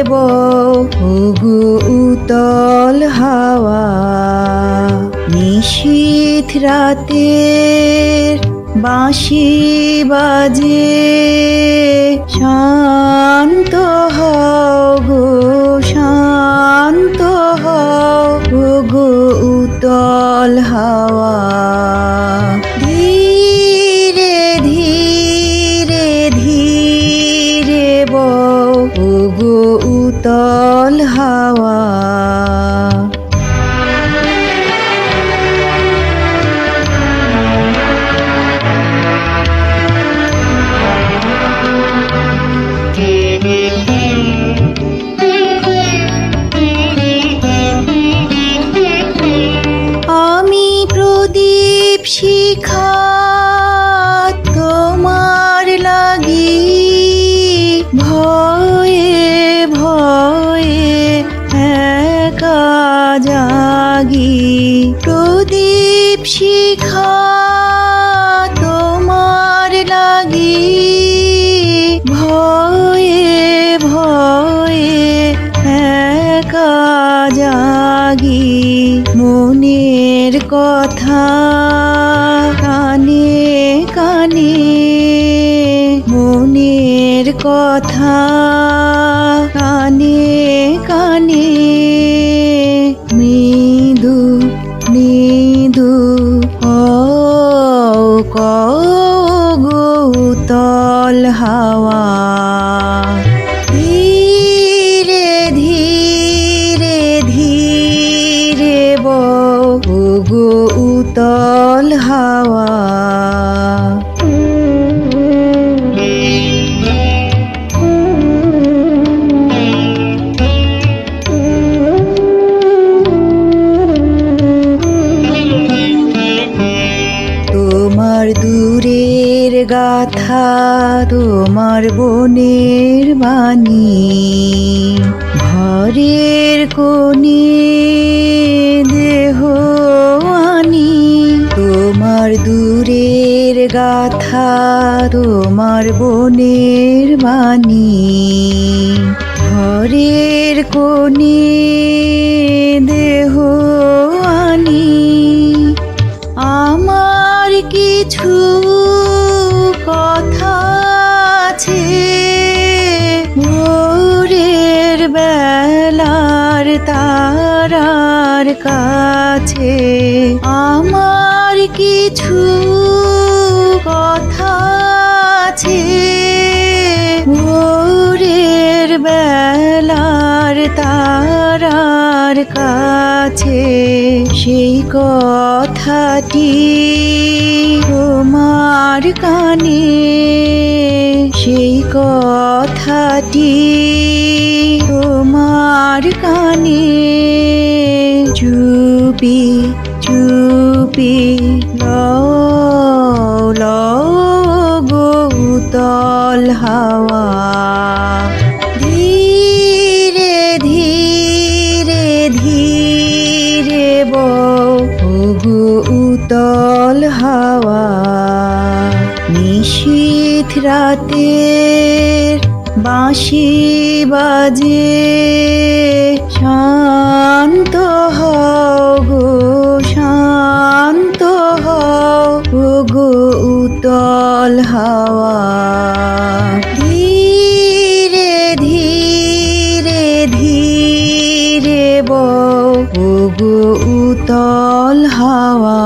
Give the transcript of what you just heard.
দেব হুগু উতল হাওয়া নিশীথ রাতে বাঁশি বাজে শান্ত হো শান্ত হও উতল হাওয়া। শিখা তোমার লাগি ভয়ে ভয়ে একা জাগি। প্রদীপ শিখা তোমার লাগি ভয়ে ভয়ে একা জাগি। মনের কথা কানে কানে মনের কথা কানে কানে। উতল হাওয়া। তোমার দূরের গাথা তোমার বনের বাণী ঘরের কোণে দেহ তোমার দূরের গাথা তোমার বনের বাণী। ঘরের কোণে দেহ আনি। আমার কিছু কথা আছে ভোরের বেলার তারার কাছে। কিছু কথা আছে। ভোরের বেলার তারার কাছে সেই কথাটি তোমার কানে। সেই কথাটি তোমার কানে। চুপি চুপি হাওয়া। ধীরে ধীরে ধীরে বহু উতল হাওয়া। নিশীথ রাতের বাঁশি বাজে শান্ত গো উতল হাওয়া। ধীরে ধীরে ধীরে বহু উতল হাওয়া।